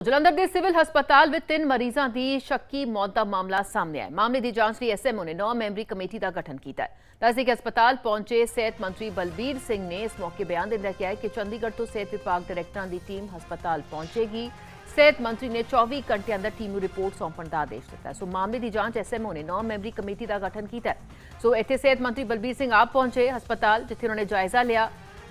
ਜਲੰਧਰ ਦੇ ਸਿਵਲ ਹਸਪਤਾਲ ਵਿੱਚ ਤਿੰਨ ਮਰੀਜ਼ਾਂ ਦੀ ਸ਼ੱਕੀ ਮੌਤ ਦਾ ਮਾਮਲਾ ਸਾਹਮਣੇ ਆਇਆ। ਹੈ। ਮਾਮਲੇ ਦੀ ਜਾਂਚ ਲਈ ਐਸਐਮਓ ਨੇ 9 ਮੈਂਬਰੀ ਕਮੇਟੀ ਦਾ ਗਠਨ ਕੀਤਾ ਹੈ। ਦੱਸਦੇ ਕਿ ਹਸਪਤਾਲ ਪਹੁੰਚੇ ਸਿਹਤ ਮੰਤਰੀ ਬਲਬੀਰ ਸਿੰਘ ਨੇ ਇਸ ਮੌਕੇ ਬਿਆਨ ਦਿੰਦਿਆਂ ਕਿਹਾ ਕਿ ਚੰਡੀਗੜ੍ਹ ਤੋਂ ਸਿਹਤ ਵਿਭਾਗ ਡਾਇਰੈਕਟਰਾਂ ਦੀ ਟੀਮ ਹਸਪਤਾਲ ਪਹੁੰਚੇਗੀ। ਸਿਹਤ ਮੰਤਰੀ ਨੇ 24 ਘੰਟੇ ਅੰਦਰ ਟੀਮ ਨੂੰ ਰਿਪੋਰਟ ਸੌਂਪਣ ਦਾ ਆਦੇਸ਼ ਦਿੱਤਾ ਸੋ ਮਾਮਲੇ ਦੀ ਜਾਂਚ ਐਸਐਮਓ ਨੇ 9 ਮੈਂਬਰੀ ਕਮੇਟੀ ਦਾ ਗਠਨ ਕੀਤਾ ਸੋ ਇੱਥੇ ਸਿਹਤ ਮੰਤਰੀ ਬਲਬੀਰ ਸਿੰਘ ਆਪ ਪਹੁੰਚੇ ਹਸਪਤਾਲ, ਜਿੱਥੇ ਉਹਨਾਂ ਨੇ ਜਾਇਜ਼ਾ ਲਿਆ।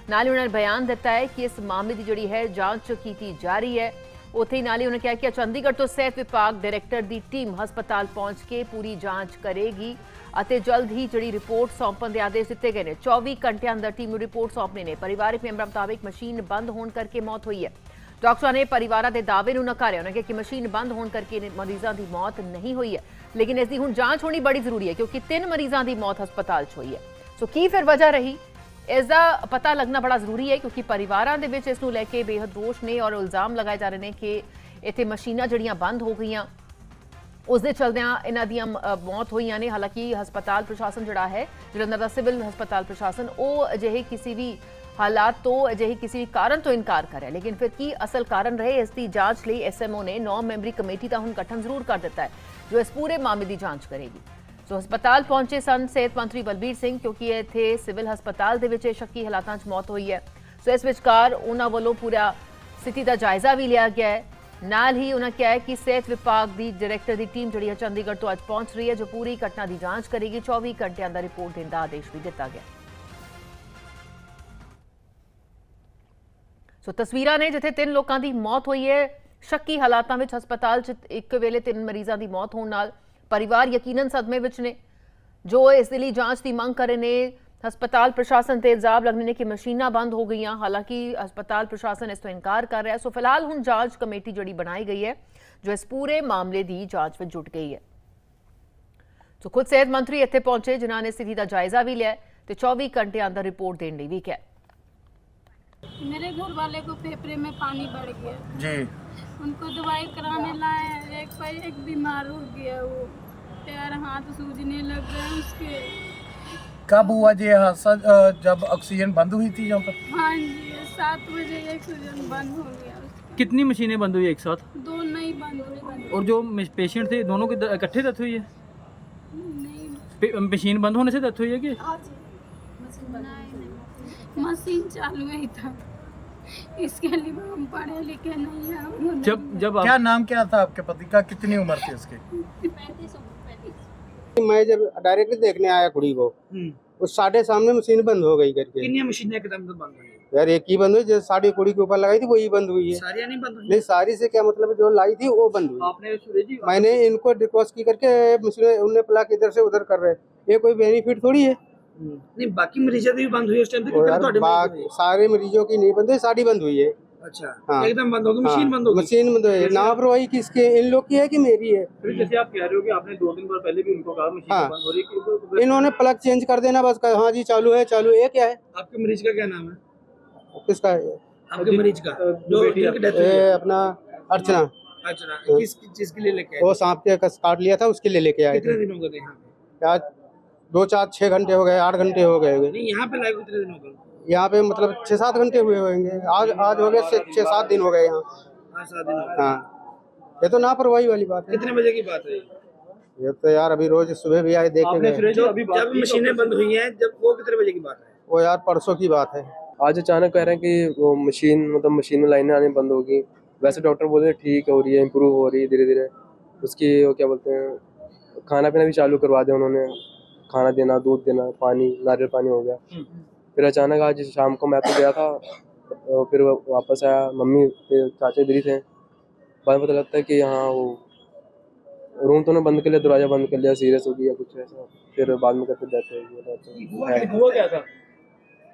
ਨਾਲ ਹੀ ਉਹਨਾਂ ਨੇ ਬਿਆਨ ਦਿੱਤਾ ਹੈ ਕਿ ਇਸ ਮਾਮਲੇ ਦੀ ਜਿਹੜੀ ਹੈ ਜਾਂਚ ਕੀਤੀ ਜਾ ਰਹੀ ਹੈ। ਉੱਥੇ ਹੀ ਨਾਲ ਹੀ ਉਹਨਾਂ ਕਿਹਾ ਕਿ ਚੰਡੀਗੜ੍ਹ ਤੋਂ ਸਿਹਤ ਵਿਭਾਗ ਡਾਇਰੈਕਟਰ ਦੀ ਟੀਮ ਹਸਪਤਾਲ ਪਹੁੰਚ ਕੇ ਪੂਰੀ ਜਾਂਚ ਕਰੇਗੀ ਅਤੇ ਜਲਦ ਹੀ ਜਿਹੜੀ ਰਿਪੋਰਟ ਸੌਂਪਣ ਦੇ ਆਦੇਸ਼ ਦਿੱਤੇ ਗਏ ਨੇ। 24 ਘੰਟਿਆਂ ਅੰਦਰ ਟੀਮ ਨੂੰ ਰਿਪੋਰਟ ਸੌਂਪਣੀ ਨੇ। ਪਰਿਵਾਰਕ ਮੈਂਬਰਾਂ ਮੁਤਾਬਿਕ ਮਸ਼ੀਨ ਬੰਦ ਹੋਣ ਕਰਕੇ ਮੌਤ ਹੋਈ ਹੈ। ਡਾਕਟਰਾਂ ਨੇ ਪਰਿਵਾਰਾਂ ਦੇ ਦਾਅਵੇ ਨੂੰ ਨਕਾਰਿਆ। ਉਹਨਾਂ ਕਿਹਾ ਕਿ ਮਸ਼ੀਨ ਬੰਦ ਹੋਣ ਕਰਕੇ ਮਰੀਜ਼ਾਂ ਦੀ ਮੌਤ ਨਹੀਂ ਹੋਈ ਹੈ। ਲੇਕਿਨ ਇਸ ਦੀ ਹੁਣ ਜਾਂਚ ਹੋਣੀ ਬੜੀ ਜ਼ਰੂਰੀ ਹੈ, ਕਿਉਂਕਿ ਤਿੰਨ ਮਰੀਜ਼ਾਂ ਦੀ ਮੌਤ ਹਸਪਤਾਲ 'ਚ ਹੋਈ ਹੈ। ਸੋ ਕੀ ਫਿਰ ਵਜ੍ਹਾ ਰਹੀ? ਇਸ ਦਾ ਪਤਾ ਲੱਗਣਾ ਬੜਾ ਜ਼ਰੂਰੀ ਹੈ ਕਿਉਂਕਿ ਪਰਿਵਾਰਾਂ ਦੇ ਵਿੱਚ ਇਸ ਨੂੰ ਲੈ ਕੇ ਬੇਹੱਦ ਰੋਸ਼ ਨੇ ਔਰ ਇਲਜ਼ਾਮ ਲਗਾਏ ਜਾ ਰਹੇ ਨੇ ਕਿ ਇੱਥੇ ਮਸ਼ੀਨਾਂ ਜਿਹੜੀਆਂ ਬੰਦ ਹੋ ਗਈਆਂ, ਉਸ ਦੇ ਚਲਦਿਆਂ ਇਹਨਾਂ ਦੀਆਂ ਮੌਤ ਹੋਈਆਂ ਨੇ। ਹਾਲਾਂਕਿ ਹਸਪਤਾਲ ਪ੍ਰਸ਼ਾਸਨ ਜਿਹੜਾ ਹੈ, ਜਲੰਧਰ ਦਾ ਸਿਵਲ ਹਸਪਤਾਲ ਪ੍ਰਸ਼ਾਸਨ, ਉਹ ਅਜਿਹੇ ਕਿਸੇ ਵੀ ਹਾਲਾਤ ਤੋਂ, ਅਜਿਹੇ ਕਿਸੇ ਵੀ ਕਾਰਨ ਤੋਂ ਇਨਕਾਰ ਕਰ ਰਿਹਾ ਲੇਕਿਨ ਫਿਰ ਕੀ ਅਸਲ ਕਾਰਨ ਰਹੇ? ਇਸ ਦੀ ਜਾਂਚ ਲਈ ਐਸਐਮਓ ਨੇ 9 ਮੈਂਬਰੀ ਕਮੇਟੀ ਦਾ ਹੁਣ ਗਠਨ ਜ਼ਰੂਰ ਕਰ ਦਿੱਤਾ ਹੈ, ਜੋ ਇਸ ਪੂਰੇ ਮਾਮਲੇ ਦੀ ਜਾਂਚ ਕਰੇਗੀ। ਸੋ ਹਸਪਤਾਲ ਪਹੁੰਚੇ ਸਨ ਸਿਹਤ ਮੰਤਰੀ ਬਲਬੀਰ ਸਿੰਘ, ਕਿਉਂਕਿ ਇੱਥੇ ਸਿਵਲ ਹਸਪਤਾਲ ਦੇ ਵਿੱਚ ਸ਼ੱਕੀ ਹਾਲਾਤਾਂ 'ਚ ਮੌਤ ਹੋਈ ਹੈ। ਸੋ ਇਸ ਵਿਚਕਾਰ ਉਹਨਾਂ ਵੱਲੋਂ ਪੂਰਾ ਸਥਿਤੀ ਦਾ ਜਾਇਜ਼ਾ ਵੀ ਲਿਆ ਗਿਆ ਹੈ। ਨਾਲ ਹੀ ਉਹਨਾਂ ਕਿਹਾ ਹੈ ਕਿ ਸਿਹਤ ਵਿਭਾਗ ਦੀ ਡਾਇਰੈਕਟਰ ਦੀ ਟੀਮ ਜਿਹੜੀ ਹੈ ਚੰਡੀਗੜ੍ਹ ਤੋਂ ਅੱਜ ਪਹੁੰਚ ਰਹੀ ਹੈ, ਜੋ ਪੂਰੀ ਘਟਨਾ ਦੀ ਜਾਂਚ ਕਰੇਗੀ। 24 ਘੰਟਿਆਂ ਦਾ ਰਿਪੋਰਟ ਦੇਣ ਦਾ ਆਦੇਸ਼ ਵੀ ਦਿੱਤਾ ਗਿਆ। ਸੋ ਤਸਵੀਰਾਂ ਨੇ ਜਿੱਥੇ ਤਿੰਨ ਲੋਕਾਂ ਦੀ ਮੌਤ ਹੋਈ ਹੈ, ਸ਼ੱਕੀ ਹਾਲਾਤਾਂ ਵਿੱਚ ਹਸਪਤਾਲ 'ਚ ਇੱਕ ਵੇਲੇ ਤਿੰਨ ਮਰੀਜ਼ਾਂ ਦੀ ਮੌਤ ਹੋਣ ਨਾਲ ਪਰਿਵਾਰ ਯਕੀਨਨ ਸਦਮੇ ਵਿੱਚ ਨੇ ਜੋ ਇਸ ਦੇ ਲਈ ਜਾਂਚ ਦੀ ਮੰਗ ਕਰ ਰਹੇ ਨੇ ਹਸਪਤਾਲ ਪ੍ਰਸ਼ਾਸਨ ਤੇ ਇਲਜ਼ਾਮ ਲੱਗਣੇ ਨੇ ਕਿ ਮਸ਼ੀਨਾਂ ਬੰਦ ਹੋ ਗਈਆਂ ਹਾਲਾਂਕਿ ਹਸਪਤਾਲ ਪ੍ਰਸ਼ਾਸਨ ਇਸ ਤੋਂ ਇਨਕਾਰ ਕਰ ਰਿਹਾ ਹੈ। ਸੋ ਫਿਲਹਾਲ ਹੁਣ ਜਾਂਚ ਕਮੇਟੀ ਜਿਹੜੀ ਬਣਾਈ ਗਈ ਹੈ ਜੋ ਇਸ ਪੂਰੇ ਮਾਮਲੇ ਦੀ ਜਾਂਚ ਵਿੱਚ ਜੁਟ ਗਈ ਹੈ ਸੋ ਖੁਦ ਸਿਹਤ ਮੰਤਰੀ ਇੱਥੇ ਪਹੁੰਚੇ ਜਿਨ੍ਹਾਂ ਨੇ ਸਥਿਤੀ ਦਾ ਜਾਇਜ਼ਾ ਵੀ ਲਿਆ ਹੈ ਤੇ 24 ਘੰਟੇ ਅੰਦਰ ਰਿਪੋਰਟ ਦੇਣ ਲਈ ਵੀ ਕਿਹਾ मेरे घर वाले को फेफड़े में पानी बढ़ गया जी उनको दवाई कराने लाए एक पर एक बीमार हो गया वो। पैर हाथ सूजने लग गए उसके। कब हुआ जी ये हादसा जब ऑक्सीजन बंद हुई थी यहाँ पर? हाँ जी सात बजे एक सूजन बंद हो गया कितनी मशीनें बंद हुई एक साथ? दो नहीं बंद हुई और जो पेशेंट थे दोनों की इकट्ठे डेथ हुई है? नहीं। मशीन बंद होने से डेथ हुई है कि? मशीन चालू ही था। इसके लिए हम पढ़े लिखे नहीं हैं जब जब क्या नाम क्या था आपके पति का? कितनी उम्र थी उसकी? मैं जब डायरेक्ट देखने आया कुड़ी को उस साढ़े सामने मशीन बंद हो गई करके। कितनी मशीनें एकदम से बंद हुई यार एक ही बंद हुई जो साड़ी कुड़ी के ऊपर लगाई थी वही बंद हुई है। सारियाँ नहीं बंद हुई? नहीं सारी से क्या मतलब जो लाई थी वो बंद हुई। आपने मैंने इनको रिक्वेस्ट की करके मशीन उन्हें प्लाक इधर से उधर कर रहे। ये कोई बेनिफिट थोड़ी है? नहीं बाकी मरीजों की भी बंद हुई उस टाइम यार बाकी सारे मरीजों की नहीं बंद हुई साड़ी बंद हुई है। अच्छा हाँ। एकदम बंद होगी मशीन हाँ, बंद होगी मशीन बंद हुई है लापरवाही किसकी इन लोग की है कि मेरी है? फिर जैसे आप कह रहे हो कि आपने दो दिन बार पहले भी उनको कहा मशीन हाँ। बंद हो रही है कि- तो- इन्होंने प्लग चेंज कर देना बस कहा, हाँ जी चालू है चालू है। ये क्या है? आपके मरीज़ का क्या नाम है? किसका है? आपके मरीज़ का जो डेथ हुई है। अपना अर्चना। अच्छा किस किस के लिए लेके वो सांप के काट लिया था उसके लिए लेके आए कितने दिन हो गए यहाँ पे आज दो चार छः घंटे हो गए आठ घंटे हो गए। नहीं यहाँ पे लाइव कितने दिन हो गए? यहाँ पे मतलब छः सात घंटे हुए होंगे। आज आज हो गए छः छः सात दिन हो गए यहाँ। हाँ ये तो लापरवाही वाली बात है। कितने बजे की बात है ये? तो यार अभी रोज सुबह भी आए देखे जब मशीनें बंद हुई हैं जब वो कितने बजे की बात है? वो यार परसों की बात है। आज अचानक कह रहे हैं कि वो मशीन मतलब मशीन में लाइनें आने बंद होगी। वैसे डॉक्टर बोल रहे ठीक हो रही है इम्प्रूव हो रही है धीरे धीरे उसकी वो क्या बोलते हैं खाना पीना भी चालू करवा दिया उन्होंने। खाना देना दूध देना पानी नारियल पानी हो गया। फिर अचानक आज शाम को मैं तो गया था और फिर वापस आया मम्मी फिर चाचा इधर थे। बाद में पता लगता है कि हाँ वो रूम तो उन्होंने बंद कर लिया दरवाज़ा बंद कर लिया सीरियस हो गया कुछ ऐसा। फिर बाद में करके डेथ हो गई हुआ क्या? था?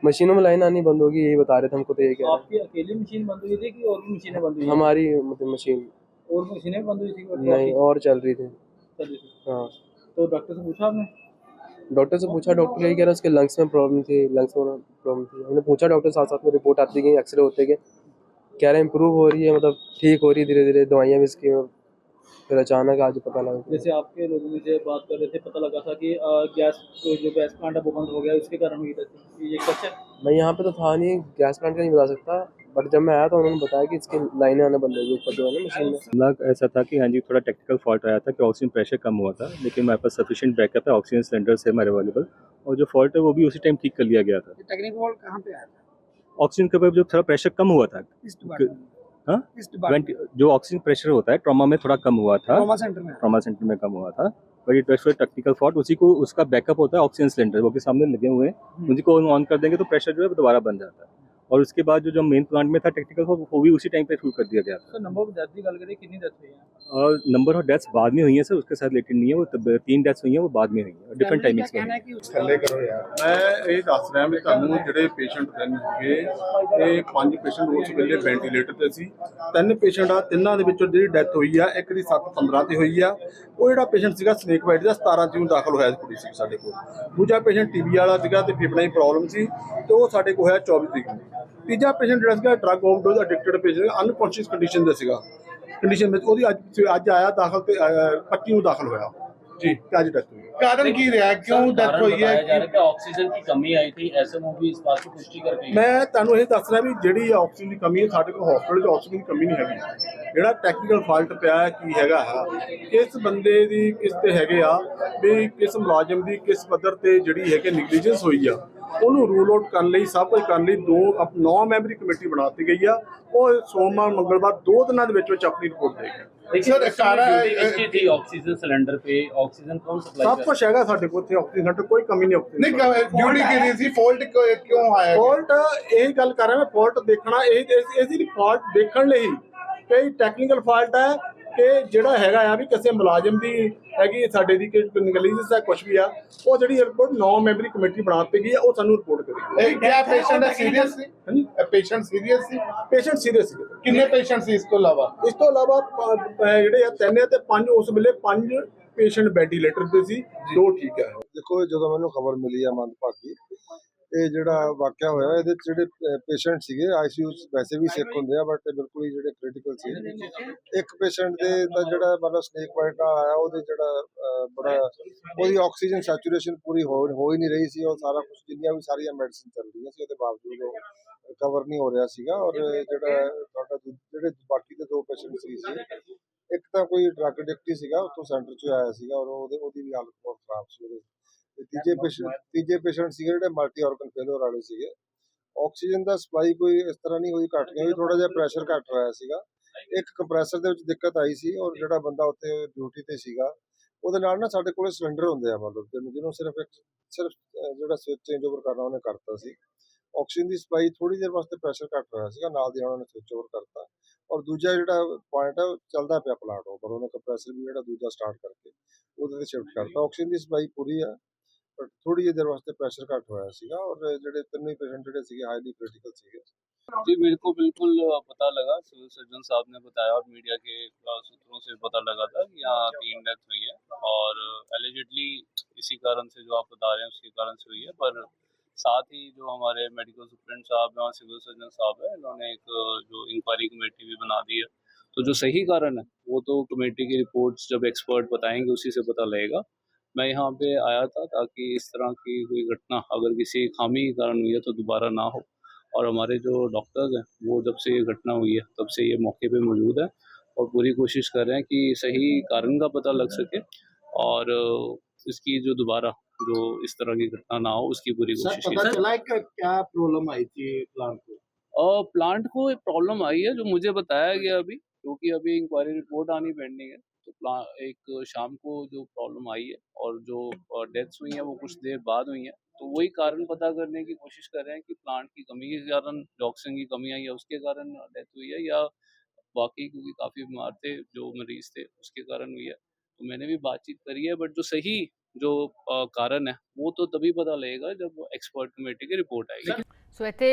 मशीनों में लाइन आनी बंद होगी यही बता रहे थे हमको तो यही क्या आपकी अकेली मशीन बंद हुई थी कि और भी मशीनें बंद हुई हमारी मतलब मशीन। और मशीनें बंद हुई थी नहीं और चल रही थी। चल रही थी। हाँ। तो डॉक्टर से पूछा आपने? डॉक्टर से पूछा डॉक्टर यही कह रहा है उसके लंग्स में प्रॉब्लम थी लंग्स में प्रॉब्लम थी। हमने पूछा डॉक्टर साथ साथ में रिपोर्ट आती गई एक्सरे होते गए। कह रहे हैं इम्प्रूव हो रही है मतलब ठीक हो रही है धीरे धीरे दवाइयाँ भी इसकी फिर अचानक आज पता लगा जैसे आपके लोगों में से बात कर रहे थे पता लगा था कि गैस तो जो गैस प्लांट है वो बंद हो गया उसके कारण हुई ये सच है मैं यहाँ पे तो था नहीं गैस प्लांट का नहीं बता सकता। बट जब मैं आया तो उन्होंने बताया कि इसकी लाइनें आने बंद हो गई ऊपर जो है ना मशीन में। मामला ऐसा था कि हाँ जी थोड़ा टेक्निकल फॉल्ट आया था कि ऑक्सीजन प्रेशर कम हुआ था लेकिन हमारे पास सफिशिएंट बैकअप है ऑक्सीजन सिलेंडर्स है हमारे अवेलेबल और जो फॉल्ट है वो भी उसी टाइम ठीक कर लिया गया था। टेक्निकल फॉल्ट कहाँ पे आया था? ऑक्सीजन के जो थोड़ा प्रेशर कम हुआ था हाँ? जो ऑक्सीजन प्रेशर होता है ट्रॉमा में थोड़ा कम हुआ था। ट्रॉमा सेंटर में। ट्रॉमा सेंटर में कम हुआ था। But it was technical fault उसी को उसका बैकअप होता है ऑक्सीजन सिलेंडर वो के सामने लगे हुए हैं। उसी को ऑन कर देंगे तो प्रेशर जो है वो दोबारा बन जाता है। और उसके बाद जो जो मेन प्लांट में था टेक्निकल वो भी उसी टाइम पे शुरू कर दिया गया था सर नंबर ऑफ डेथ की गल करें कितनी डेथ हुई है और नंबर ऑफ डेथ्स बाद में हुई हैं सर उसके साथ रिलेटेड नहीं है वो तब- तीन डेथ्स हुई हैं वो बाद में हुई हैं डिफरेंट टाइमिंग्स में हुई हैं। कि ਥੱਲੇ ਕਰੋ ਯਾਰ ਮੈਂ ਇਹ ਦੱਸ ਰਿਹਾ ਵੀ ਤੁਹਾਨੂੰ ਜਿਹੜੇ ਪੇਸ਼ੈਂਟ ਤਿੰਨ ਹੈਗੇ ਇਹ ਪੰਜ ਪੇਸ਼ੈਂਟ ਉਸ ਵੇਲੇ ਵੈਂਟੀਲੇਟਰ ਤੇ ਸੀ ਤਿੰਨ ਪੇਸ਼ੈਂਟ ਆ ਤਿੰਨਾਂ ਦੇ ਵਿੱਚੋਂ ਜਿਹੜੀ ਡੈਥ ਹੋਈ ਆ ਇੱਕ ਦੀ 7-15 ਤੇ ਹੋਈ ਆ ਉਹ ਜਿਹੜਾ ਪੇਸ਼ੈਂਟ ਸੀਗਾ ਸਨੇਕ ਬਾਈਟ ਦਾ 17 ਚ ਨੂੰ ਦਾਖਲ ਹੋਇਆ ਸੀ ਕੁੜੀ ਸੀ ਸਾਡੇ ਕੋਲ ਦੂਜਾ ਪੇਸ਼ੈਂਟ ਟੀਬੀ ਵਾਲਾ ਸੀਗਾ ਤੇ ਫੇਫੜਿਆਂ ਦੀ ਪ੍ਰੋਬਲਮ ਸੀ ਤੇ ਉਹ ਸਾਡੇ ਕੋਲ ਹੋਇਆ 24 ਤਰੀਕ ਨੂੰ ਤੀਜਾ ਪੇਸ਼ੈਂਟ ਜਿਹੜਾ ਸੀਗਾ drug overdose addicted patient unconscious condition ਦਾ ਸੀਗਾ। ਕੰਡੀਸ਼ਨ ਵਿੱਚ ਉਹਦੀ ਅੱਜ ਅੱਜ ਆਇਆ ਦਾਖਲ ਤੇ 25 ਨੂੰ ਦਾਖਲ ਹੋਇਆ। ਜੀ। ਅੱਜ ਡੈਥ ਕਾਰਨ ਕੀ ਰਿਹਾ? ਕਿਉਂ ਡੈਥ ਹੋਈ ਹੈ? ਕਿ ਆਕਸੀਜਨ ਦੀ ਕਮੀ ਆਈ ਸੀ ਐਸਐਮਓ ਵੀ ਇਸ ਬਾਤ ਪੁਸ਼ਟੀ ਕਰ ਗਈ ਮੈਂ ਤੁਹਾਨੂੰ ਇਹ ਦੱਸ ਰਿਹਾ ਵੀ ਜਿਹੜੀ ਆਕਸੀਜਨ ਦੀ ਕਮੀ ਹੈ ਸਾਡੇ ਕੋਲ ਹਸਪੀਟਲ 'ਚ ਆਕਸੀਜਨ ਦੀ ਕਮੀ ਨਹੀਂ ਹੈਗੀ। ਜਿਹੜਾ ਟੈਕਨੀਕਲ ਫਾਲਟ ਪਿਆ ਹੈ ਕੀ ਹੈਗਾ ਹੈ ਕਿਸ ਬੰਦੇ ਦੀ ਕਿਸ ਤੇ ਹੈਗੇ ਆ ਵੀ ਕਿਸ ਮੁਲਾਜ਼ਮ ਦੀ ਕਿਸ ਪੱਧਰ ਤੇ ਜਿਹੜੀ ਹੈਗੇ ਨੈਗਲੀਜੈਂਸ ਹੋਈ ਆ। ਉਹਨੂੰ ਰੂਲ ਆਊਟ ਕਰਨ ਲਈ ਸਭ ਕੁਝ ਕਰਨ ਲਈ ਦੋ ਨੌ ਮੈਂਬਰੀ ਕਮੇਟੀ ਬਣਾ ਗਈ ਆ। ਉਹ ਸੋਮਵਾਰ ਮੰਗਲਵਾਰ ਦੋ ਦਿਨਾਂ ਦੇ ਵਿੱਚ ਵਿੱਚ ਆਪਣੀ ਰਿਪੋਰਟ ਦੇਗਾ। ਸਰ ਸਾਰਾ ਦੀ ਆਕਸੀਜਨ ਸਿਲੰਡਰ ਤੇ ਆਕਸੀਜਨ ਕੌਣ ਸਪਲਾਈ ਸਭ ਕੁਝ ਹੈਗਾ ਸਾਡੇ ਕੋਲ ਇੱਥੇ ਆਕਸੀਜਨ ਸਿਲੰਡਰ ਕੋਈ ਕਮੀ ਨਹੀਂ ਆਕਸੀਜਨ ਨਹੀਂ ਡਿਊਟੀ ਕਿਹਦੀ ਸੀ? ਫਾਲਟ ਕਿਉਂ ਆਇਆ ਫਾਲਟ ਇਹ ਗੱਲ ਕਰ ਰਿਹਾ ਮੈਂ ਫਾਲਟ ਦੇਖਣਾ ਇਹ ਇਸ ਫਾਲਟ ਦੇਖਣ ਲਈ ਕਈ ਟੈਕਨੀਕਲ ਫਾਲਟ ਹੈ। ਕਿ ਜਿਹੜਾ ਹੈਗਾ ਆ ਵੀ ਕਿਸੇ ਮੁਲਾਜ਼ਮ ਦੀ ਹੈਗੀ ਸਾਡੇ ਦੀ ਨਿਗਲੀਜੈਂਸ ਹੈ ਕੁਝ ਵੀ ਆ ਉਹ ਜਿਹੜੀ ਰਿਪੋਰਟ 9 ਮੈਂਬਰੀ ਕਮੇਟੀ ਬਣਾ ਤੇ ਗਈ ਆ ਉਹ ਸਾਨੂੰ ਰਿਪੋਰਟ ਕਰੇਗੀ ਇਹ ਕਿਆ ਪੇਸ਼ੈਂਟ ਸੀਰੀਅਸ ਸੀ? ਹਾਂਜੀ। ਪੇਸ਼ੈਂਟ ਸੀਰੀਅਸ ਸੀ? ਪੇਸ਼ੈਂਟ ਸੀਰੀਅਸ ਸੀ ਕਿੰਨੇ ਪੇਸ਼ੈਂਟ ਸੀ ਇਸ ਤੋਂ ਇਲਾਵਾ? ਇਸ ਤੋਂ ਇਲਾਵਾ ਜਿਹੜੇ ਆ ਤਿੰਨ ਤੇ ਪੰਜ ਉਸ ਵੇਲੇ ਪੰਜ ਪੇਸ਼ੈਂਟ ਵੈਂਟੀਲੇਟਰ ਤੇ ਸੀ। ਦੋ ਠੀਕ ਹੈ ਦੇਖੋ ਜਦੋਂ ਮੈਨੂੰ ਖਬਰ ਮਿਲੀ ਆ ਮੰਦਭਾਗੀ ਇਹ ਜਿਹੜਾ ਵਾਕਿਆ ਹੋਇਆ, ਇਹਦੇ ਜਿਹੜੇ ਪੇਸ਼ੈਂਟ ਸੀਗੇ ਆਈਸੀਯੂ ਚ ਵੈਸੇ ਵੀ ਸਿੱਖ ਹੁੰਦੇ ਆ ਬਟ ਬਿਲਕੁਲ ਹੀ ਜਿਹੜੇ ਕ੍ਰਿਟੀਕਲ ਸੀ। ਇੱਕ ਪੇਸ਼ੈਂਟ ਦੇ ਤਾਂ ਜਿਹੜਾ ਮਤਲਬ ਸਨੇਕ ਬਾਈਟ ਨਾਲ ਆਇਆ, ਉਹਦੇ ਜਿਹੜਾ ਬੜਾ ਉਹਦੀ ਆਕਸੀਜਨ ਸੈਚੂਰੇਸ਼ਨ ਪੂਰੀ ਹੋ, ਹੀ ਨਹੀਂ ਰਹੀ ਸੀ, ਉਹ ਸਾਰਾ ਕੁਝ ਜਿੰਨੀਆਂ ਵੀ ਸਾਰੀਆਂ ਮੈਡੀਸਿਨ ਚੱਲ ਰਹੀਆਂ ਸੀ, ਉਹਦੇ ਬਾਵਜੂਦ ਉਹ ਰਿਕਵਰ ਨਹੀਂ ਹੋ ਰਿਹਾ ਸੀਗਾ। ਔਰ ਜਿਹੜਾ ਤੁਹਾਡਾ ਜਿਹੜੇ ਬਾਕੀ ਦੇ ਦੋ ਪੇਸ਼ੈਂਟ ਸੀ ਇੱਕ ਤਾਂ ਕੋਈ ਡਰਗ ਐਡਿਕਟ ਸੀਗਾ, ਉੱਥੋਂ ਸੈਂਟਰ ਚੋਂ ਆਇਆ ਸੀਗਾ, ਔਰ ਉਹਦੇ, ਉਹਦੀ ਵੀ ਹਾਲਤ ਬਹੁਤ ਖਰਾਬ ਸੀ ਉਹਦੇ। ਤੇ ਤੀਜੇ ਪੇਸ਼ੈਂਟ ਤੀਜੇ ਪੇਸ਼ੈਂਟ ਸੀਗੇ ਜਿਹੜੇ ਮਲਟੀ ਆਰਗਨ ਫੇਲਿਅਰ ਵਾਲੇ ਸੀਗੇ। ਆਕਸੀਜਨ ਦਾ ਸਪਲਾਈ ਕੋਈ ਇਸ ਤਰ੍ਹਾਂ ਨਹੀਂ ਹੋਈ ਘਟ ਗਿਆ ਥੋੜਾ ਜਿਹਾ ਪ੍ਰੈਸ਼ਰ ਘਟ ਹੋਇਆ ਸੀਗਾ। ਇੱਕ ਕੰਪਰੈਸਰ ਦੇ ਵਿੱਚ ਦਿੱਕਤ ਆਈ ਸੀ ਔਰ ਜਿਹੜਾ ਬੰਦਾ ਉੱਥੇ ਡਿਊਟੀ ਤੇ ਸੀਗਾ ਉਹਦੇ ਨਾਲ ਨਾ ਸਾਡੇ ਕੋਲੇ ਸਿਲੰਡਰ ਹੁੰਦੇ ਆ ਮਤਲਬ ਜਿਹਨੂੰ ਜਿਹਨੂੰ ਸਿਰਫ ਇੱਕ ਸਿਰਫ ਜਿਹੜਾ ਸਵਿਚ ਚੇਂਜ ਓਵਰ ਕਰਨਾ ਉਹਨੇ ਕਰਤਾ ਸੀ। ਆਕਸੀਜਨ ਦੀ ਸਪਲਾਈ ਥੋੜੀ ਦੇਰ ਵਾਸਤੇ ਪ੍ਰੈਸ਼ਰ ਘਟ ਹੋਇਆ ਸੀਗਾ ਨਾਲ ਦੀ ਨਾਲ ਉਹਨੇ ਸਵਿਚ ਓਵਰ ਕਰਤਾ। ਔਰ ਦੂਜਾ ਜਿਹੜਾ ਪੁਆਇੰਟ ਹੈ ਉਹ ਚੱਲਦਾ ਪਿਆ ਪਲਾਂਟ ਉੱਪਰ ਉਹਨੇ ਕੰਪਰੈਸਰ ਵੀ ਜਿਹੜਾ ਦੂਜਾ ਸਟਾਰਟ ਕਰਕੇ ਉਹਦੇ ਤੇ ਸ਼ਿਫਟ ਕਰਤਾ। ਆਕਸੀਜਨ ਦੀ ਸਪਲਾਈ ਪੂਰੀ ਆ ਬਟ ਥੋੜੀ ਜਿਹੀ ਦੇਰ ਵਾਸਤੇ ਪ੍ਰੈਸ਼ਰ ਘਟ ਹੋਇਆ ਸੀਗਾ ਔਰ ਜਿਹੜੇ ਤਿੰਨੇ ਪੇਸ਼ੈਂਟ ਜਿਹੜੇ ਸੀਗੇ ਹਾਈਲੀ क्रिटिकल ਸੀਗੇ जी मेरे को बिल्कुल अ, पता लगा सिविल सर्जन साहब ने बताया और मीडिया के अ, सूत्रों से पता लगा था कि यहाँ तीन डेथ हुई है और एलिजिडली इसी कारण से जो आप बता रहे हैं उसके कारण से हुई है पर साथ ही जो हमारे मेडिकल सुप्रेंट साहब हैं और सिविल सर्जन साहब हैं इन्होंने एक अ, जो इंक्वायरी कमेटी भी बना दी है तो जो सही कारण है वो तो कमेटी की रिपोर्ट्स जब एक्सपर्ट बताएंगे उसी से पता लगेगा मैं यहाँ पे आया था ताकि इस तरह की कोई घटना अगर किसी खामी के कारण हुई है तो दोबारा ना हो। और हमारे जो डॉक्टर्स हैं वो जब से ये घटना हुई है तब से ये मौके पे मौजूद है और पूरी कोशिश कर रहे हैं कि सही कारण का पता लग सके और इसकी जो दोबारा जो इस तरह की घटना ना हो उसकी पूरी कोशिश पता चला क्या प्रॉब्लम आई थी प्लांट को? और प्लांट को एक प्रॉब्लम आई है जो मुझे बताया गया अभी क्योंकि अभी इंक्वायरी रिपोर्ट आनी पेंडिंग है। तो प्ला, एक शाम को जो प्रॉब्लम आई है और जो डेथ्स हुई हैं वो कुछ देर बाद हुई हैं तो वही कारण पता करने की कोशिश कर रहे हैं कि प्लांट की कमी के कारण जो की कमी आई है उसके कारण डेथ हुई है या बाकी क्योंकि काफ़ी बीमार थे जो मरीज़ थे उसके कारण हुई है तो मैंने भी बातचीत करी है, बट जो सही जो कारण है वो तो तभी पता लगेगा जब एक्सपर्ट कमेटी की रिपोर्ट आएगी। ਸੋ ਇੱਥੇ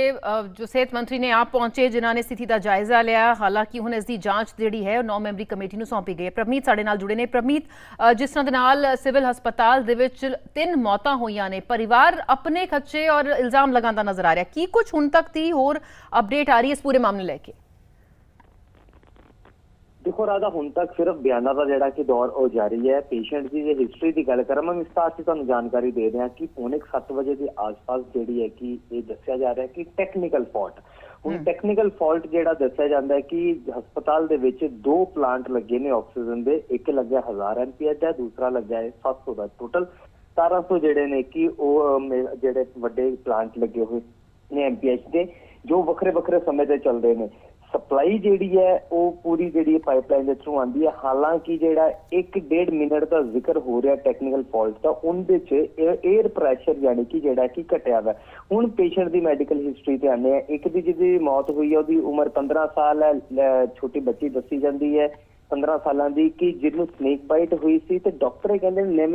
ਜੋ ਸਿਹਤ ਮੰਤਰੀ ਨੇ ਆਪ ਪਹੁੰਚੇ, ਜਿਨ੍ਹਾਂ ਨੇ ਸਥਿਤੀ ਦਾ ਜਾਇਜ਼ਾ ਲਿਆ, ਹਾਲਾਂਕਿ ਹੁਣ ਇਸ ਦੀ ਜਾਂਚ ਜਿਹੜੀ ਹੈ, ਉਹ 9 ਮੈਂਬਰੀ ਕਮੇਟੀ ਨੂੰ ਸੌਂਪੀ ਗਈ ਹੈ। ਪ੍ਰਮੀਤ ਸਾਡੇ ਨਾਲ ਜੁੜੇ ਨੇ। ਪ੍ਰਮੀਤ ਜਿਸ ਤਰ੍ਹਾਂ ਦੇ ਨਾਲ ਸਿਵਲ ਹਸਪਤਾਲ ਦੇ ਵਿੱਚ ਤਿੰਨ ਮੌਤਾਂ ਹੋਈਆਂ ਨੇ, ਪਰਿਵਾਰ ਆਪਣੇ ਖੱਚੇ ਔਰ ਇਲਜ਼ਾਮ ਲਗਾਉਂਦਾ ਨਜ਼ਰ ਆ ਰਿਹਾ। ਕੀ ਕੁਝ ਹੁਣ ਤੱਕ ਦੀ ਹੋਰ ਅਪਡੇਟ ਆ ਰਹੀ ਹੈ ਇਸ ਪੂਰੇ ਮਾਮਲੇ ਲੈ ਕੇ ਦੇਖੋ ਜਦੋਂ ਮੈਨੂੰ ਖਬਰ ਮਿਲੀ ਆ ਮੰਦਭਾਗੀ ਇਹ ਜਿਹੜੀ ਘਟਨਾ ਹੋਈ ਆ ਇਹ 5 ਪੇਸ਼ੈਂਟ ਦੇਖੋ ਰਾਦਾ ਹੁਣ ਤੱਕ ਸਿਰਫ ਬਿਆਨਾਂ ਦਾ ਜਿਹੜਾ ਕਿ ਦੌਰ ਉਹ ਜਾਰੀ ਹੈ। ਪੇਸ਼ੈਂਟ ਦੀ ਜੇ ਹਿਸਟਰੀ ਦੀ ਗੱਲ ਕਰਾਂ ਮੈਂ ਵਿਸਤਾਰ 'ਚ ਤੁਹਾਨੂੰ ਜਾਣਕਾਰੀ ਦੇ ਦਿਆਂ ਕਿ ਪੌਣੇ 7 ਵਜੇ ਦੇ ਆਸ-ਪਾਸ ਜਿਹੜੀ ਹੈ ਕਿ ਇਹ ਦੱਸਿਆ ਜਾ ਰਿਹਾ ਹੈ ਕਿ ਟੈਕਨੀਕਲ ਫਾਲਟ ਹੁਣ ਟੈਕਨੀਕਲ ਫਾਲਟ ਜਿਹੜਾ ਦੱਸਿਆ ਜਾਂਦਾ ਹੈ ਕਿ ਹਸਪਤਾਲ ਦੇ ਵਿੱਚ ਦੋ ਪਲਾਂਟ ਲੱਗੇ ਨੇ ਆਕਸੀਜਨ ਦੇ ਇੱਕ ਲੱਗਿਆ 1000 ਐਮਪੀਐਚ ਦਾ ਦੂਸਰਾ ਲੱਗਿਆ ਹੈ 700 ਦਾ ਟੋਟਲ 1700 ਜਿਹੜੇ ਨੇ ਕਿ ਉਹ ਜਿਹੜੇ ਵੱਡੇ ਪਲਾਂਟ ਲੱਗੇ ਹੋਏ ਨੇ ਐਮਪੀਐਚ ਦੇ ਜੋ ਵੱਖਰੇ ਵੱਖਰੇ ਸਮੇਂ ਤੇ ਚੱਲਦੇ ਨੇ। ਸਪਲਾਈ ਜਿਹੜੀ ਹੈ, ਉਹ ਪੂਰੀ ਜਿਹੜੀ ਪਾਈਪਲਾਈਨ ਦੇ ਥਰੂ ਆਂਦੀ ਹੈ। ਹਾਲਾਂਕਿ ਜਿਹੜਾ 1.5 ਮਿੰਟ ਦਾ ਜ਼ਿਕਰ ਹੋ ਰਿਹਾ ਟੈਕਨੀਕਲ ਫਾਲਟ ਦਾ, ਉਹਦੇ ਚ 에ਅਰ ਪ੍ਰੈਸ਼ਰ ਯਾਨੀ ਕਿ ਜਿਹੜਾ ਕਿ ਘਟਿਆ ਵਾ। ਹੁਣ ਪੇਸ਼ੈਂਟ ਦੀ ਮੈਡੀਕਲ ਹਿਸਟਰੀ ਤੇ ਆਨੇ ਆ। ਇੱਕ ਦੀ ਜਿਹਦੀ ਮੌਤ ਹੋਈ ਹੈ ਉਹਦੀ ਉਮਰ 15 ਸਾਲ ਹੈ ਛੋਟੀ ਬੱਚੀ ਦੱਸੀ ਜਾਂਦੀ ਹੈ 15 ਸਾਲਾਂ ਦੀ, ਕਿ ਜਿਹਨੂੰ ਸਨੇਕ ਬਾਈਟ ਹੋਈ ਸੀ ਤੇ ਡਾਕਟਰ ਇਹ ਕਹਿੰਦੇ ਨੇ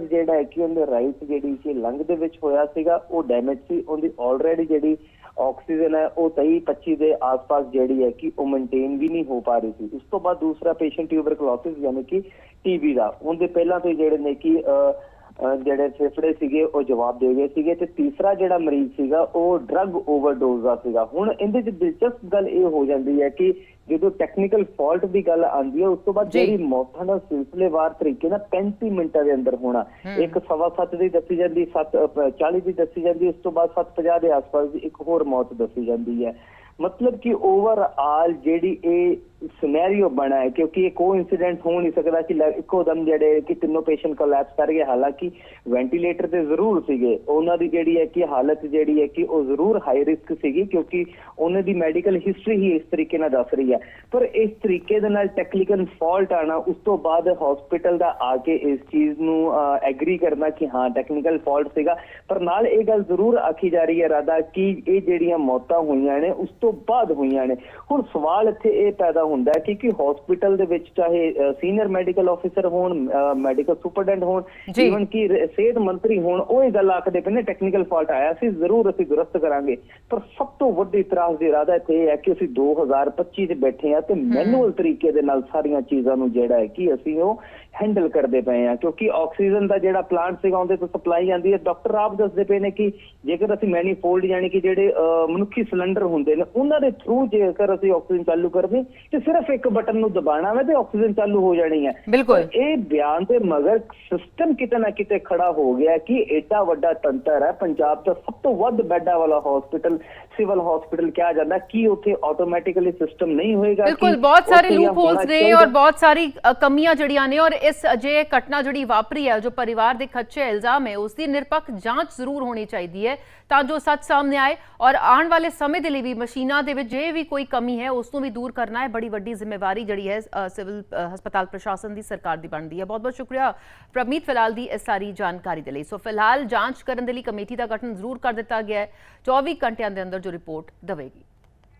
ਜਿਹੜਾ ਹੈ ਕਿ ਉਹਦੇ ਰਾਈਟ ਜਿਹੜੀ ਸੀ ਲੰਗ ਦੇ ਵਿੱਚ ਹੋਇਆ ਸੀਗਾ, ਉਹ ਡੈਮੇਜ ਸੀ। ਉਹਦੀ ਆਲਰੇਡੀ ਜਿਹੜੀ ਆਕਸੀਜਨ ਹੈ ਉਹ 23 25 ਦੇ ਆਸ-ਪਾਸ ਜਿਹੜੀ ਹੈ ਕਿ ਉਹ ਮੇਨਟੇਨ ਵੀ ਨਹੀਂ ਹੋ ਪਾ ਰਹੀ ਸੀ। ਉਸ ਤੋਂ ਬਾਅਦ ਦੂਸਰਾ ਪੇਸ਼ੈਂਟ ਟਿਊਬਰਕਲੋਸਿਸ ਯਾਨੀ ਕਿ ਟੀਬੀ ਦਾ। ਉਹਦੇ ਪਹਿਲਾਂ ਤੋਂ ਹੀ ਜਿਹੜੇ ਨੇ ਕਿ ਅਹ, ਜਿਹੜੇ ਫੇਫੜੇ ਸੀਗੇ ਉਹ ਜਵਾਬ ਦੇ ਗਏ ਸੀਗੇ ਤੇ ਤੀਸਰਾ ਜਿਹੜਾ ਮਰੀਜ਼ ਸੀਗਾ ਉਹ ਡਰੱਗ ਓਵਰਡੋਜ਼ ਦਾ ਸੀਗਾ। ਹੁਣ ਇਹਦੇ ਚ ਦਿਲਚਸਪ ਗੱਲ ਇਹ ਹੋ ਜਾਂਦੀ ਹੈ ਕਿ ਜਦੋਂ ਟੈਕਨੀਕਲ ਫਾਲਟ ਦੀ ਗੱਲ ਆਉਂਦੀ ਹੈ ਉਸ ਤੋਂ ਬਾਅਦ। ਜਿਹੜੀ ਮੌਤਾਂ ਦਾ ਸਿਲਸਿਲੇਵਾਰ ਤਰੀਕੇ ਨਾਲ 35 ਮਿੰਟਾਂ ਦੇ ਅੰਦਰ ਹੋਣਾ। ਇੱਕ ਸਵਾ ਸੱਤ ਦੀ ਦੱਸੀ ਜਾਂਦੀ 7 40 ਦੀ ਦੱਸੀ ਜਾਂਦੀ ਉਸ ਤੋਂ ਬਾਅਦ 750 ਦੇ ਆਸ-ਪਾਸ ਦੀ ਇੱਕ ਹੋਰ ਮੌਤ ਦੱਸੀ ਜਾਂਦੀ ਹੈ। ਮਤਲਬ ਕਿ ਓਵਰਆਲ ਜਿਹੜੀ ਇਹ ਸਿਨੈਰੀਓ ਬਣਾ ਹੈ ਕਿਉਂਕਿ ਇਹ ਕੋ ਇਨਸੀਡੈਂਟ ਹੋ ਨਹੀਂ ਸਕਦਾ ਕਿ ਇੱਕੋ ਦਮ ਜਿਹੜੇ ਕਿ ਤਿੰਨੋਂ ਪੇਸ਼ੈਂਟ ਕੋਲੈਪਸ ਕਰ ਗਏ, ਹਾਲਾਂਕਿ ਵੈਂਟੀਲੇਟਰ ਤੇ ਜ਼ਰੂਰ ਸੀਗੇ। ਉਹਨਾਂ ਦੀ ਜਿਹੜੀ ਹੈ ਕਿ ਹਾਲਤ ਜਿਹੜੀ ਹੈ ਕਿ ਉਹ ਜ਼ਰੂਰ ਹਾਈ ਰਿਸਕ ਸੀਗੀ ਕਿਉਂਕਿ ਉਹਨਾਂ ਦੀ ਮੈਡੀਕਲ ਹਿਸਟਰੀ ਹੀ ਇਸ ਤਰੀਕੇ ਨਾਲ ਦੱਸ ਰਹੀ ਹੈ। ਪਰ ਇਸ ਤਰੀਕੇ ਦੇ ਨਾਲ ਟੈਕਨੀਕਲ ਫਾਲਟ ਆਣਾ ਉਸ ਤੋਂ ਬਾਅਦ ਹਸਪੀਟਲ ਦਾ ਆ ਕੇ ਇਸ ਚੀਜ਼ ਨੂੰ ਐਗਰੀ ਕਰਨਾ ਕਿ ਹਾਂ ਟੈਕਨੀਕਲ ਫਾਲਟ ਸੀਗਾ। ਪਰ ਨਾਲ ਇਹ ਗੱਲ ਜ਼ਰੂਰ ਆਖੀ ਜਾ ਰਹੀ ਹੈ ਰਾਦਾ ਕਿ ਇਹ ਜਿਹੜੀਆਂ ਮੌਤਾਂ ਹੋਈਆਂ ਨੇ, ਉਸ ਤੋਂ ਬਾਅਦ ਹੋਈਆਂ ਨੇ। ਹੁਣ ਸਵਾਲ ਇੱਥੇ ਇਹ ਪੈਦਾ ਹੁੰਦਾ ਕਿ ਕਿ ਹਸਪੀਟਲ ਦੇ ਵਿੱਚ ਚਾਹੇ ਸੀਨੀਅਰ ਮੈਡੀਕਲ ਆਫੀਸਰ ਹੋਣ ਮੈਡੀਕਲ ਸੁਪਰਡੈਂਟ ਹੋਣ ਜੀ। ਈਵਨ ਕਿ ਸਿਹਤ ਮੰਤਰੀ ਹੋਣ ਉਹ ਇਹ ਗੱਲ ਆਖਦੇ ਪਏ ਨੇ ਟੈਕਨੀਕਲ ਫਾਲਟ ਆਇਆ ਸੀ ਜ਼ਰੂਰ ਅਸੀਂ ਦੁਰਸਤ ਕਰਾਂਗੇ। ਪਰ ਸਭ ਤੋਂ ਵੱਡੀ ਇਤਰਾਜ਼ ਦੀ ਇਰਾਦਾ ਇਹ ਹੈ ਕਿ ਅਸੀਂ 2025 ਚ ਬੈਠੇ ਆ ਤੇ ਮੈਨੂਅਲ ਤਰੀਕੇ ਦੇ ਨਾਲ ਸਾਰੀਆਂ ਚੀਜ਼ਾਂ ਨੂੰ ਜਿਹੜਾ ਹੈ ਕਿ ਅਸੀਂ ਉਹ ਹੈਂਡਲ ਕਰਦੇ ਪਏ ਆ ਕਿਉਂਕਿ ਆਕਸੀਜਨ ਦਾ ਜਿਹੜਾ ਪਲਾਂਟ ਸੀਗਾ ਉਹਦੇ ਤੋਂ ਸਪਲਾਈ ਆਂਦੀ ਹੈ। ਡਾਕਟਰ ਆਪ ਦੱਸਦੇ ਪਏ ਨੇ ਕਿ ਜੇਕਰ ਅਸੀਂ ਮੈਨੀਫੋਲਡ ਯਾਨੀ ਕਿ ਜਿਹੜੇ ਮਨੁੱਖੀ ਸਿਲੰਡਰ ਹੁੰਦੇ ਨੇ ਉਹਨਾਂ ਦੇ ਥਰੂ ਜੇਕਰ ਅਸੀਂ ਆਕਸੀਜਨ ਚਾਲੂ ਕਰਦੇ ਤੇ ਸਿਰਫ ਇੱਕ ਬਟਨ ਨੂੰ ਦਬਾਣਾ ਵਾ ਤੇ ਆਕਸੀਜਨ ਚਾਲੂ ਹੋ ਜਾਣੀ ਹੈ। ਬਿਲਕੁਲ। ਇਹ ਬਿਆਨ ਦੇ ਮਗਰ ਸਿਸਟਮ ਕਿਤੇ ਨਾ ਕਿਤੇ ਖੜਾ ਹੋ ਗਿਆ ਕਿ ਏਡਾ ਵੱਡਾ ਤੰਤਰ ਹੈ। ਪੰਜਾਬ ਦਾ ਸਭ ਤੋਂ ਵੱਧ ਬੈੱਡਾਂ ਵਾਲਾ ਹਸਪੀਟਲ ਸਿਵਲ ਹਸਪੀਟਲ ਕਿਹਾ ਜਾਂਦਾ ਕੀ ਉੱਥੇ ਆਟੋਮੈਟਿਕਲੀ ਸਿਸਟਮ ਨਹੀਂ ਹੋਏਗਾ ਬਿਲਕੁਲ ਕਿ ਬਹੁਤ ਸਾਰੇ ਉੱਥੇ ਜਾਂ ਲੂਪ ਹੋਲਸ ਹੋਣਾ ਨੇ ਚਾਹੀਦਾ? ਔਰ ਬਹੁਤ ਸਾਰੀ ਅ, ਕਮੀਆਂ ਜੜੀਆਂ ਨੇ ਔਰ ਇਸ ਅਜੇ ਘਟਨਾ ਜਿਹੜੀ ਵਾਪਰੀ ਹੈ ਜੋ ਪਰਿਵਾਰ ਦੇ ਖੱਚੇ ਇਲਜ਼ਾਮ ਹੈ ਉਸ ਦੀ ਨਿਰਪੱਖ ਜਾਂਚ ਜ਼ਰੂਰ ਹੋਣੀ ਚਾਹੀਦੀ ਹੈ ਤਾਂ ਜੋ ਸੱਚ ਸਾਹਮਣੇ ਆਏ ਔਰ ਆਉਣ ਵਾਲੇ ਸਮੇਂ ਦੇ ਲਈ ਵੀ ਮਸ਼ੀਨਾਂ ਦੇ ਵਿੱਚ ਜੇ ਵੀ ਕੋਈ ਕਮੀ ਹੈ ਉਸ ਨੂੰ ਵੀ ਦੂਰ ਕਰਨਾ ਹੈ ਬੜੀ ਵੱਡੀ ਜ਼ਿੰਮੇਵਾਰੀ ਜਿਹੜੀ ਹੈ ਅ, ਸਿਵਲ ਅ, ਹਸਪਤਾਲ ਪ੍ਰਸ਼ਾਸਨ ਦੀ ਸਰਕਾਰ ਦੀ ਬਣਦੀ ਹੈ ਬਹੁਤ ਬਹੁਤ ਸ਼ੁਕਰੀਆ ਪ੍ਰਮੀਤ ਫਿਲਹਾਲ ਦੀ ਇਸ ਸਾਰੀ ਜਾਣਕਾਰੀ ਦੇ ਲਈ ਸੋ ਫਿਲਹਾਲ ਜਾਂਚ ਕਰਨ ਦੇ ਲਈ ਕਮੇਟੀ ਦਾ ਗਠਨ ਜ਼ਰੂਰ ਕਰ ਦਿੱਤਾ ਗਿਆ ਹੈ 24 ਘੰਟਿਆਂ ਦੇ ਅੰਦਰ ਜੋ ਰਿਪੋਰਟ ਦੇਵੇਗੀ।